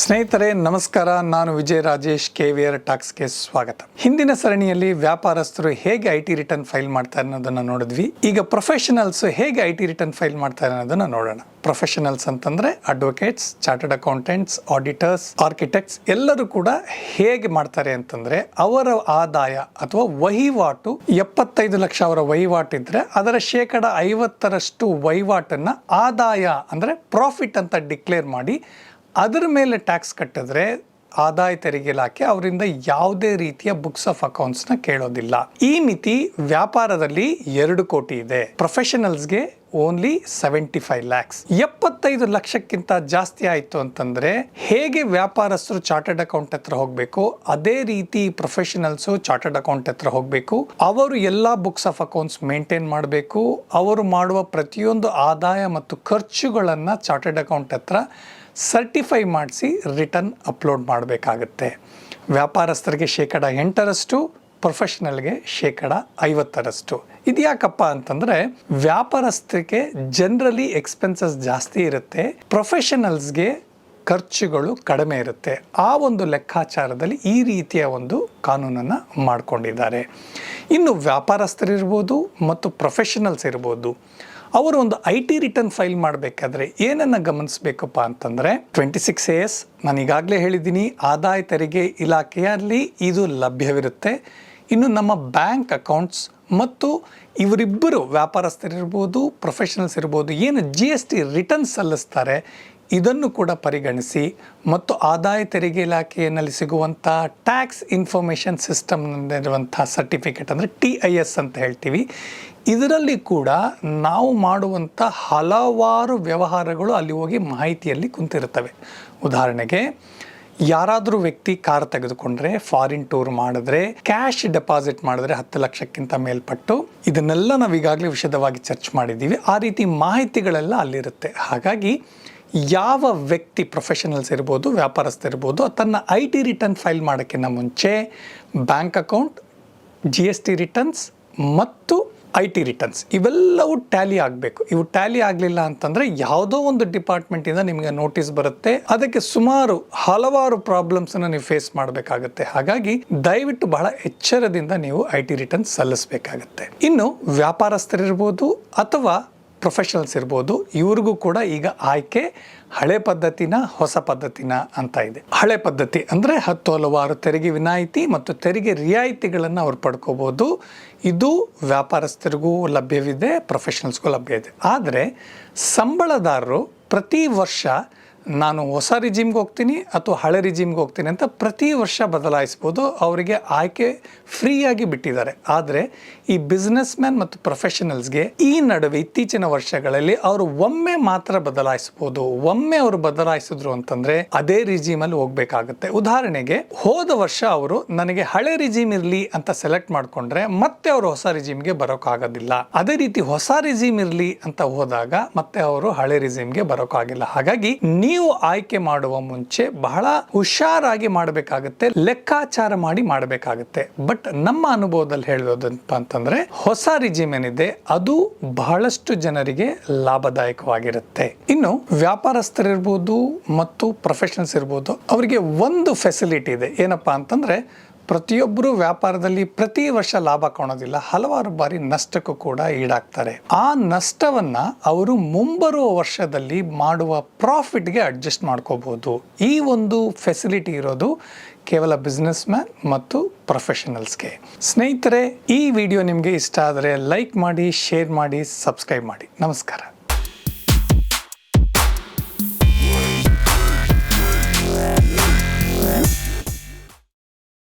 ಸ್ನೇಹಿತರೆ, ನಮಸ್ಕಾರ. ನಾನು ವಿಜಯ ರಾಜೇಶ್ ಟಾಕ್ಸ್ ಟಾಕ್ಸ್ಗೆ ಸ್ವಾಗತ. ಹಿಂದಿನ ಸರಣಿಯಲ್ಲಿ ವ್ಯಾಪಾರಸ್ಥರು ಹೇಗೆ ಐ ಟಿ ರಿಟರ್ನ್ ಫೈಲ್ ಮಾಡ್ತಾರೆ ಅನ್ನೋದನ್ನ ನೋಡಿದ್ವಿ. ಈಗ ಪ್ರೊಫೆಷನಲ್ಸ್ ಹೇಗೆ ಐ ಟಿ ರಿಟರ್ನ್ ಫೈಲ್ ಮಾಡ್ತಾರೆ ಅನ್ನೋದನ್ನ ನೋಡೋಣ. ಪ್ರೊಫೆಷನಲ್ಸ್ ಅಂತಂದ್ರೆ advocates chartered accountants auditors architects ಎಲ್ಲರೂ ಕೂಡ ಹೇಗೆ ಮಾಡ್ತಾರೆ ಅಂತಂದ್ರೆ ಅವರ ಆದಾಯ ಅಥವಾ ವಹಿವಾಟು ಎಪ್ಪತ್ತೈದು ಲಕ್ಷ ಅವರ ವಹಿವಾಟು ಇದ್ರೆ ಅದರ ಶೇಕಡ ಐವತ್ತರಷ್ಟು ವಹಿವಾಟನ್ನ ಆದಾಯ ಅಂದ್ರೆ ಪ್ರಾಫಿಟ್ ಅಂತ ಡಿಕ್ಲೇರ್ ಮಾಡಿ ಅದರ ಮೇಲೆ ಟ್ಯಾಕ್ಸ್ ಕಟ್ಟಿದ್ರೆ ಆದಾಯ ತೆರಿಗೆ ಇಲಾಖೆ ಅವರಿಂದ ಯಾವುದೇ ರೀತಿಯ ಬುಕ್ಸ್ ಆಫ್ ಅಕೌಂಟ್ಸ್ನ ಕೇಳೋದಿಲ್ಲ. ಈ ಮಿತಿ ವ್ಯಾಪಾರದಲ್ಲಿ ಎರಡು ಕೋಟಿ ಇದೆ. ಪ್ರೊಫೆಷನಲ್ಸ್ಗೆ ಓನ್ಲಿ ಸೆವೆಂಟಿ ಫೈವ್ ಲ್ಯಾಕ್ಸ್ ಎಪ್ಪತ್ತೈದು ಲಕ್ಷಕ್ಕಿಂತ ಜಾಸ್ತಿ ಆಯಿತು ಅಂತಂದ್ರೆ ಹೇಗೆ ವ್ಯಾಪಾರಸ್ಥರು ಚಾರ್ಟರ್ಡ್ ಅಕೌಂಟ್ ಹತ್ರ ಹೋಗಬೇಕು, ಅದೇ ರೀತಿ ಪ್ರೊಫೆಷನಲ್ಸು ಚಾರ್ಟರ್ಡ್ ಅಕೌಂಟ್ ಹತ್ರ ಹೋಗಬೇಕು, ಅವರು ಎಲ್ಲ ಬುಕ್ಸ್ ಆಫ್ ಅಕೌಂಟ್ಸ್ ಮೇಂಟೈನ್ ಮಾಡಬೇಕು, ಅವರು ಮಾಡುವ ಪ್ರತಿಯೊಂದು ಆದಾಯ ಮತ್ತು ಖರ್ಚುಗಳನ್ನು ಚಾರ್ಟರ್ಡ್ ಅಕೌಂಟ್ ಹತ್ರ ಸರ್ಟಿಫೈ ಮಾಡಿಸಿ ರಿಟರ್ನ್ ಅಪ್ಲೋಡ್ ಮಾಡಬೇಕಾಗತ್ತೆ. ವ್ಯಾಪಾರಸ್ಥರಿಗೆ ಶೇಕಡ ಎಂಟರಷ್ಟು, ಪ್ರೊಫೆಷನಲ್ಗೆ ಶೇಕಡ ಐವತ್ತರಷ್ಟು. ಇದ್ಯಾಕಪ್ಪ ಅಂತಂದರೆ, ವ್ಯಾಪಾರಸ್ಥರಿಗೆ ಜನರಲಿ ಎಕ್ಸ್ಪೆನ್ಸಸ್ ಜಾಸ್ತಿ ಇರುತ್ತೆ, ಪ್ರೊಫೆಷನಲ್ಸ್ಗೆ ಖರ್ಚುಗಳು ಕಡಿಮೆ ಇರುತ್ತೆ. ಆ ಒಂದು ಲೆಕ್ಕಾಚಾರದಲ್ಲಿ ಈ ರೀತಿಯ ಒಂದು ಕಾನೂನನ್ನು ಮಾಡಿಕೊಂಡಿದ್ದಾರೆ. ಇನ್ನು ವ್ಯಾಪಾರಸ್ಥರಿರ್ಬೋದು ಮತ್ತು ಪ್ರೊಫೆಷನಲ್ಸ್ ಇರ್ಬೋದು. ಅವರು ಒಂದು ಐ ಟಿ ರಿಟರ್ನ್ ಫೈಲ್ ಮಾಡಬೇಕಾದ್ರೆ ಏನನ್ನು ಗಮನಿಸಬೇಕಪ್ಪ ಅಂತಂದರೆ ಟ್ವೆಂಟಿ ಸಿಕ್ಸ್ ಎ ಎಸ್ ನಾನು ಈಗಾಗಲೇ ಹೇಳಿದ್ದೀನಿ, ಆದಾಯ ತೆರಿಗೆ ಇಲಾಖೆಯಲ್ಲಿ ಇದು ಲಭ್ಯವಿರುತ್ತೆ. ಇನ್ನು ನಮ್ಮ ಬ್ಯಾಂಕ್ ಅಕೌಂಟ್ಸ್ ಮತ್ತು ಇವರಿಬ್ಬರು ವ್ಯಾಪಾರಸ್ಥರಿರ್ಬೋದು ಪ್ರೊಫೆಷನಲ್ಸ್ ಇರ್ಬೋದು, ಏನು ಜಿ ಎಸ್ ಟಿ ರಿಟರ್ನ್ ಸಲ್ಲಿಸ್ತಾರೆ, ಇದನ್ನು ಕೂಡ ಪರಿಗಣಿಸಿ ಮತ್ತು ಆದಾಯ ತೆರಿಗೆ ಇಲಾಖೆಯಲ್ಲಿ ಸಿಗುವಂಥ ಟ್ಯಾಕ್ಸ್ ಇನ್ಫಾರ್ಮೇಷನ್ ಸಿಸ್ಟಮ್ನಲ್ಲಿರುವಂಥ ಸರ್ಟಿಫಿಕೇಟ್ ಅಂದರೆ ಟಿ ಐ ಎಸ್ ಅಂತ ಹೇಳ್ತೀವಿ. ಇದರಲ್ಲಿ ಕೂಡ ನಾವು ಮಾಡುವಂಥ ಹಲವಾರು ವ್ಯವಹಾರಗಳು ಅಲ್ಲಿ ಹೋಗಿ ಮಾಹಿತಿಯಲ್ಲಿ ಕುಂತಿರುತ್ತವೆ. ಉದಾಹರಣೆಗೆ, ಯಾರಾದರೂ ವ್ಯಕ್ತಿ ಕಾರ್ ತೆಗೆದುಕೊಂಡ್ರೆ ಫಾರಿನ್ ಟೂರ್ ಮಾಡಿದ್ರೆ ಕ್ಯಾಶ್ ಡೆಪಾಸಿಟ್ ಮಾಡಿದ್ರೆ ಹತ್ತು ಲಕ್ಷಕ್ಕಿಂತ ಮೇಲ್ಪಟ್ಟು, ಇದನ್ನೆಲ್ಲ ನಾವು ಈಗಾಗಲೇ ವಿಷದವಾಗಿ ಚರ್ಚ್ ಮಾಡಿದ್ದೀವಿ. ಆ ರೀತಿ ಮಾಹಿತಿಗಳೆಲ್ಲ ಅಲ್ಲಿರುತ್ತೆ. ಹಾಗಾಗಿ, ಯಾವ ವ್ಯಕ್ತಿ ಪ್ರೊಫೆಷನಲ್ಸ್ ಇರ್ಬೋದು ವ್ಯಾಪಾರಸ್ಥರಿರ್ಬೋದು ತನ್ನ ಐ ಟಿ ರಿಟರ್ನ್ ಫೈಲ್ ಮಾಡೋಕ್ಕಿಂತ ಮುಂಚೆ bank account G S T returns ಮತ್ತು ಐ ಟಿ ರಿಟರ್ನ್ಸ್ ಇವೆಲ್ಲವೂ ಟ್ಯಾಲಿ ಆಗಬೇಕು. ಇವು ಟ್ಯಾಲಿ ಆಗಲಿಲ್ಲ ಅಂತಂದರೆ ಯಾವುದೋ ಒಂದು ಡಿಪಾರ್ಟ್ಮೆಂಟಿಂದ ನಿಮಗೆ ನೋಟಿಸ್ ಬರುತ್ತೆ. ಅದಕ್ಕೆ ಸುಮಾರು ಹಲವಾರು ಪ್ರಾಬ್ಲಮ್ಸನ್ನು ನೀವು ಫೇಸ್ ಮಾಡಬೇಕಾಗುತ್ತೆ. ಹಾಗಾಗಿ ದಯವಿಟ್ಟು ಬಹಳ ಎಚ್ಚರದಿಂದ ನೀವು ಐ ಟಿ ರಿಟರ್ನ್ಸ್ ಸಲ್ಲಿಸಬೇಕಾಗತ್ತೆ. ಇನ್ನು ವ್ಯಾಪಾರಸ್ಥರಿರ್ಬೋದು ಅಥವಾ ಪ್ರೊಫೆಷನಲ್ಸ್ ಇರ್ಬೋದು, ಇವ್ರಿಗೂ ಕೂಡ ಈಗ ಆಯ್ಕೆ ಹಳೆ ಪದ್ಧತಿನ ಹೊಸ ಪದ್ಧತಿನ ಅಂತ ಇದೆ. ಹಳೆ ಪದ್ಧತಿ ಅಂದರೆ ಹತ್ತು ಹಲವಾರು ತೆರಿಗೆ ವಿನಾಯಿತಿ ಮತ್ತು ತೆರಿಗೆ ರಿಯಾಯಿತಿಗಳನ್ನು ಅವ್ರು ಪಡ್ಕೋಬೋದು. ಇದು ವ್ಯಾಪಾರಸ್ಥರಿಗೂ ಲಭ್ಯವಿದೆ ಪ್ರೊಫೆಷನಲ್ಸ್ಗೂ ಲಭ್ಯ ಇದೆ. ಆದರೆ ಸಂಬಳದಾರರು ಪ್ರತಿ ವರ್ಷ ನಾನು ಹೊಸ ರಿಜಿಮ್ಗೆ ಹೋಗ್ತೀನಿ ಅಥವಾ ಹಳೆ ರಿಜಿಮ್ಗೆ ಹೋಗ್ತೀನಿ ಅಂತ ಪ್ರತಿ ವರ್ಷ ಬದಲಾಯಿಸ್ಬೋದು, ಅವರಿಗೆ ಆಯ್ಕೆ ಫ್ರೀಯಾಗಿ ಬಿಟ್ಟಿದ್ದಾರೆ. ಆದರೆ ಈ ಬಿಸ್ನೆಸ್ ಮ್ಯಾನ್ ಮತ್ತು ಪ್ರೊಫೆಷನಲ್ಸ್ಗೆ ಈ ನಡುವೆ ಇತ್ತೀಚಿನ ವರ್ಷಗಳಲ್ಲಿ ಅವರು ಒಮ್ಮೆ ಮಾತ್ರ ಬದಲಾಯಿಸ್ಬೋದು. ಒಮ್ಮೆ ಅವರು ಬದಲಾಯಿಸಿದ್ರು ಅಂತಂದ್ರೆ ಅದೇ ರಿಜಿಮಲ್ಲಿ ಹೋಗಬೇಕಾಗುತ್ತೆ. ಉದಾಹರಣೆಗೆ, ಹೋದ ವರ್ಷ ಅವರು ನನಗೆ ಹಳೆ ರಿಜಿಮ್ ಇರಲಿ ಅಂತ ಸೆಲೆಕ್ಟ್ ಮಾಡ್ಕೊಂಡ್ರೆ ಮತ್ತೆ ಅವರು ಹೊಸ ರಿಜಿಮ್ಗೆ ಬರೋಕ್ಕಾಗೋದಿಲ್ಲ. ಅದೇ ರೀತಿ ಹೊಸ ರಿಜಿಮ್ ಇರಲಿ ಅಂತ ಹೋದಾಗ ಮತ್ತೆ ಅವರು ಹಳೆ ರಿಜಿಮ್ಗೆ ಬರೋಕ್ಕಾಗಿಲ್ಲ. ಹಾಗಾಗಿ ನೀವು ಆಯ್ಕೆ ಮಾಡುವ ಮುಂಚೆ ಬಹಳ ಹುಷಾರಾಗಿ ಮಾಡಬೇಕಾಗುತ್ತೆ, ಲೆಕ್ಕಾಚಾರ ಮಾಡಿ ಮಾಡಬೇಕಾಗುತ್ತೆ. ಬಟ್ ನಮ್ಮ ಅನುಭವದಲ್ಲಿ ಹೇಳೋದಪ್ಪ ಅಂತಂದ್ರೆ, ಹೊಸ ರಿಜಿಮ್ ಏನಿದೆ, ಅದು ಬಹಳಷ್ಟು ಜನರಿಗೆ ಲಾಭದಾಯಕವಾಗಿರುತ್ತೆ. ಇನ್ನು ವ್ಯಾಪಾರಸ್ಥರಿರ್ಬೋದು ಮತ್ತು ಪ್ರೊಫೆಷನಲ್ಸ್ ಇರ್ಬೋದು, ಅವರಿಗೆ ಒಂದು ಫೆಸಿಲಿಟಿ ಇದೆ. ಏನಪ್ಪಾ ಅಂತಂದ್ರೆ ಪ್ರತಿಯೊಬ್ಬರು ವ್ಯಾಪಾರದಲ್ಲಿ ಪ್ರತಿ ವರ್ಷ ಲಾಭ ಕಾಣೋದಿಲ್ಲ, ಹಲವಾರು ಬಾರಿ ನಷ್ಟಕ್ಕೂ ಕೂಡ ಈಡಾಗ್ತಾರೆ. ಆ ನಷ್ಟವನ್ನ ಅವರು ಮುಂಬರುವ ವರ್ಷದಲ್ಲಿ ಮಾಡುವ ಪ್ರಾಫಿಟ್ಗೆ ಅಡ್ಜಸ್ಟ್ ಮಾಡ್ಕೋಬಹುದು. ಈ ಒಂದು ಫೆಸಿಲಿಟಿ ಇರೋದು ಕೇವಲ ಬಿಸ್ನೆಸ್ ಮ್ಯಾನ್ ಮತ್ತು ಪ್ರೊಫೆಷನಲ್ಸ್ಗೆ ಸ್ನೇಹಿತರೆ, ಈ ವಿಡಿಯೋ ನಿಮಗೆ ಇಷ್ಟ ಆದರೆ ಲೈಕ್ ಮಾಡಿ ಶೇರ್ ಮಾಡಿ ಸಬ್ಸ್ಕ್ರೈಬ್ ಮಾಡಿ. ನಮಸ್ಕಾರ.